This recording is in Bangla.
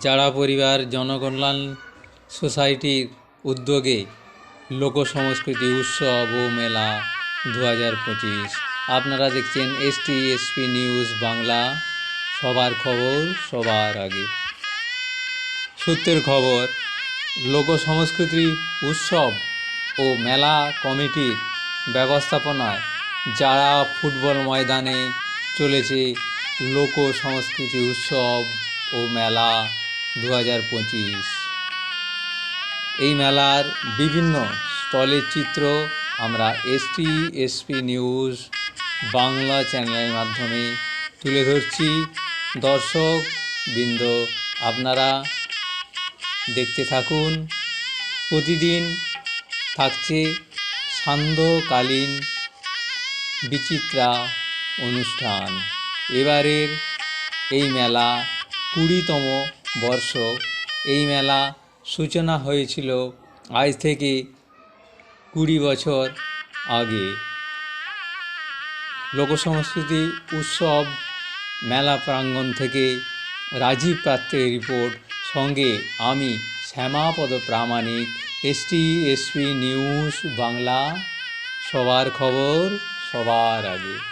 যারা পরিবার, জনকল্যাণ সোসাইটির উদ্যোগে লোক সংস্কৃতি উৎসব ও মেলা দু হাজার পঁচিশ। আপনারা দেখছেন এসটি এসপি নিউজ বাংলা। সবার খবর সবার আগে। সূত্রের খবর, লোক সংস্কৃতি উৎসব ও মেলা কমিটির ব্যবস্থাপনায় যারা ফুটবল ময়দানে চলেছে, লোক সংস্কৃতি উৎসব ও মেলা দু হাজার পঁচিশ। এই মেলার বিভিন্ন স্টলের চিত্র আমরা এসটি, এসপি নিউজ, বাংলা চ্যানেলের মাধ্যমে তুলে ধরছি। দর্শক বৃন্দ আপনারা দেখতে থাকুন। প্রতিদিন থাকছে সান্ধ্যকালীন বিচিত্রা অনুষ্ঠান। এবারের এই মেলা কুড়িতম বর্ষ। এই মেলা সূচনা হয়েছিল আজ থেকে কুড়ি বছর আগে। লোকসংস্কৃতি উৎসব মেলা প্রাঙ্গণ থেকে রাজীব পাত্রের রিপোর্ট। সঙ্গে আমি Shyamapada Pramanik ST SP news Bangla. সবার খবর সবার আগে।